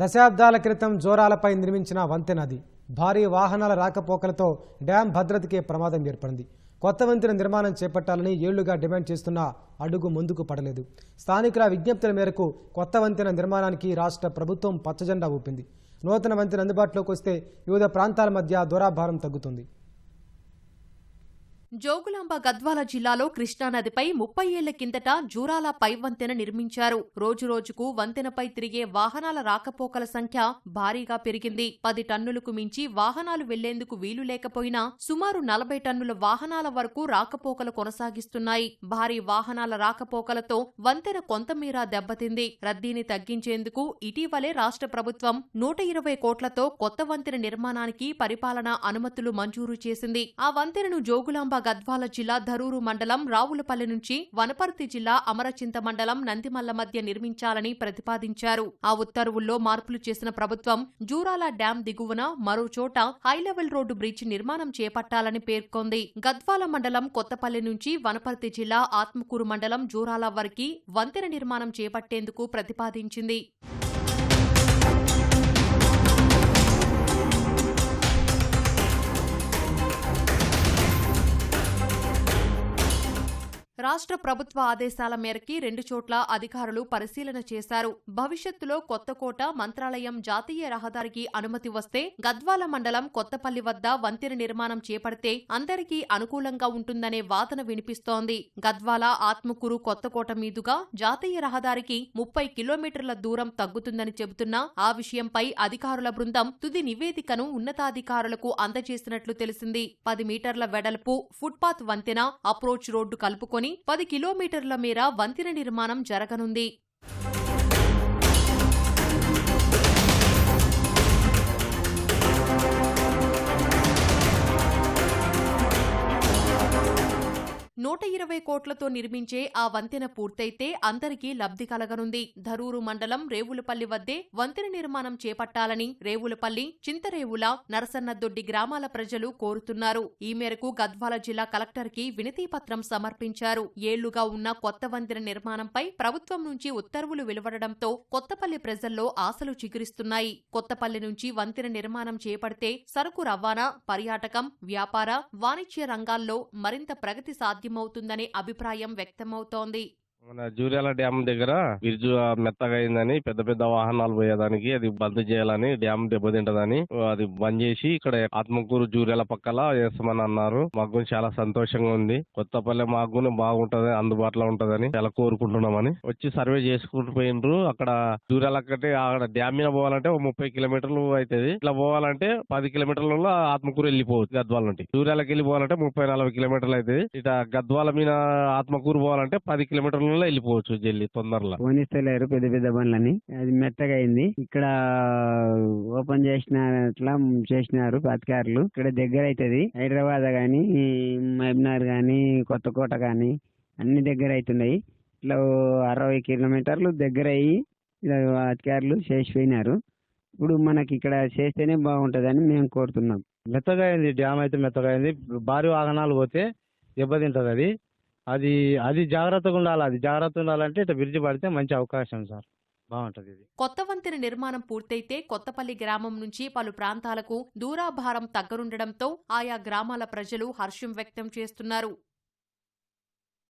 దశాబ్దాల క్రితం జోరాలపై నిర్మించిన వంతెన అది. భారీ వాహనాల రాకపోకలతో డ్యాం భద్రతకే ప్రమాదం ఏర్పడింది. కొత్త వంతెన నిర్మాణం చేపట్టాలని ఏళ్ళుగా డిమాండ్ చేస్తున్నా అడుగు ముందుకు పడలేదు. స్థానికుల విజ్ఞప్తుల మేరకు కొత్త వంతెన నిర్మాణానికి రాష్ట్ర ప్రభుత్వం పచ్చజెండా ఊపింది. నూతన వంతెన అందుబాటులోకి వస్తే వివిధ ప్రాంతాల మధ్య దూరాభారం తగ్గుతుంది. జోగులాంబ గద్వాల జిల్లాలో కృష్ణానదిపై ముప్పై ఏళ్ళ కిందట జూరాల పై వంతెన నిర్మించారు. రోజురోజుకు వంతెనపై తిరిగే వాహనాల రాకపోకల సంఖ్య భారీగా పెరిగింది. పది టన్నులకు మించి వాహనాలు వెళ్ళేందుకు వీలు లేకపోయినా సుమారు నలభై టన్నుల వాహనాల వరకు రాకపోకలు కొనసాగిస్తున్నాయి. భారీ వాహనాల రాకపోకలతో వంతెన కొంతమేర దెబ్బతింది. రద్దీని తగ్గించేందుకు ఇటీవలే రాష్ట్ర ప్రభుత్వం నూట ఇరవై కోట్లతో కొత్త వంతెన నిర్మాణానికి పరిపాలనా అనుమతులు మంజూరు చేసింది. ఆ వంతెనను జోగులాంబ గద్వాల జిల్లా ధరూరు మండలం రావులపల్లి నుంచి వనపర్తి జిల్లా అమరచింత మండలం నందిమల్ల మధ్య నిర్మించాలని ప్రతిపాదించారు. ఆ ఉత్తర్వుల్లో మార్పులు చేసిన ప్రభుత్వం జూరాల డ్యాం దిగువన మరోచోట హైలెవెల్ రోడ్డు బ్రిడ్జ్ నిర్మాణం చేపట్టాలని పేర్కొంది. గద్వాల మండలం కొత్తపల్లి నుంచి వనపర్తి జిల్లా ఆత్మకూరు మండలం జూరాల వరకు వంతెన నిర్మాణం చేపట్టేందుకు ప్రతిపాదించింది. రాష్ట్ర ప్రభుత్వ ఆదేశాల మేరకి రెండు చోట్ల అధికారులు పరిశీలన చేశారు. భవిష్యత్తులో కొత్తకోట మంత్రాలయం జాతీయ రహదారికి అనుమతి వస్తే గద్వాల మండలం కొత్తపల్లి వద్ద వంతెన నిర్మాణం చేపడితే అందరికీ అనుకూలంగా ఉంటుందనే వాదన వినిపిస్తోంది. గద్వాల ఆత్మకూరు కొత్తకోట మీదుగా జాతీయ రహదారికి ముప్పై కిలోమీటర్ల దూరం తగ్గుతుందని చెబుతున్నా ఆ విషయంపై అధికారుల బృందం తుది నివేదికను ఉన్నతాధికారులకు అందజేసినట్లు తెలిసింది. పది మీటర్ల వెడల్పు ఫుట్పాత్ వంతెన అప్రోచ్ రోడ్డు కలుపుకొని పది కిలోమీటర్ల మేర వంతెన నిర్మాణం జరగనుంది. నూట ఇరవై కోట్లతో నిర్మించే ఆ వంతెన పూర్తయితే అందరికీ లబ్ధి కలగనుంది. ధరూరు మండలం రేవులపల్లి వద్దే వంతెన నిర్మాణం చేపట్టాలని రేవులపల్లి చింతరేవుల నరసన్నదొడ్డి గ్రామాల ప్రజలు కోరుతున్నారు. ఈ మేరకు గద్వాల జిల్లా కలెక్టర్కి వినతిపత్రం సమర్పించారు. ఏళ్ళుగా ఉన్న కొత్త వంతెన నిర్మాణంపై ప్రభుత్వం నుంచి ఉత్తర్వులు వెలువడడంతో కొత్తపల్లి ప్రజల్లో ఆశలు చిగురిస్తున్నాయి. కొత్తపల్లి నుంచి వంతెన నిర్మాణం చేపడితే సరుకు రవాణా పర్యాటకం వ్యాపార వాణిజ్య రంగాల్లో మరింత ప్రగతి అవుతుందనే అభిప్రాయం వ్యక్తమవుతోంది. మన జూరియాల డ్యామ్ దగ్గర బ్రిడ్జ్ మెత్తగా అయిందని పెద్ద పెద్ద వాహనాలు పోయేదానికి అది బంద్ చేయాలని డ్యామ్ దెబ్బతింటదని అది బంద్ చేసి ఇక్కడ ఆత్మకూరు జూరియాల పక్కల వేస్తామని అన్నారు. మాకు చాలా సంతోషంగా ఉంది. కొత్తపల్లి మాకు బాగుంటది అందుబాటులో ఉంటదని చాలా కోరుకుంటున్నామని. వచ్చి సర్వే చేసుకుంటూ పోయినరు అక్కడ జూర్యాల కంటే అక్కడ డ్యామ్ మీద పోవాలంటే ఒక ముప్పై కిలోమీటర్లు అవుతుంది ఇట్లా పోవాలంటే పది కిలోమీటర్లలో ఆత్మకూరు వెళ్ళిపోవచ్చు గద్వాల నుండి. జూర్యాలకు వెళ్ళిపోవాలంటే ముప్పై నలభై కిలోమీటర్లు అవుతుంది ఇట గద్వాల మీద ఆత్మకూరు పోవాలంటే పది కిలోమీటర్లు కిలోమీటర్లలో వెళ్ళిపోవచ్చు జల్లి తొందరలో. పోనిస్తలేరు పెద్ద పెద్ద బండ్లని అది మెత్తగా అయింది ఇక్కడ ఓపెన్ చేసినట్లా చేసినారు అధికారులు ఇక్కడ దగ్గర అవుతుంది హైదరాబాద్ గాని మహబూబ్నగర్ గాని కొత్తకోట గాని అన్ని దగ్గర అవుతున్నాయి ఇట్లా అరవై కిలోమీటర్లు దగ్గర అయ్యి అధికారులు చేసిపోయినారు. ఇప్పుడు మనకి ఇక్కడ చేస్తేనే బాగుంటదని మేము కోరుతున్నాం. మెత్తగా అయింది డ్యామ్ అయితే మెత్తగా అయింది భారీ వాహనాలు పోతే దెబ్బతింటది అది అది అది జాగ్రత్తగా ఉండాలి. అది జాగ్రత్తగా ఉండాలంటే ఇట్లా బ్రిడ్జ్ పడితే మంచి అవకాశం సార్. బాగుంటది ఇది. కొత్త వంతెన నిర్మాణం పూర్తయితే కొత్తపల్లి గ్రామం నుంచి పలు ప్రాంతాలకు దూరాభారం తగ్గనుండడంతో ఆయా గ్రామాల ప్రజలు హర్షం వ్యక్తం చేస్తున్నారు.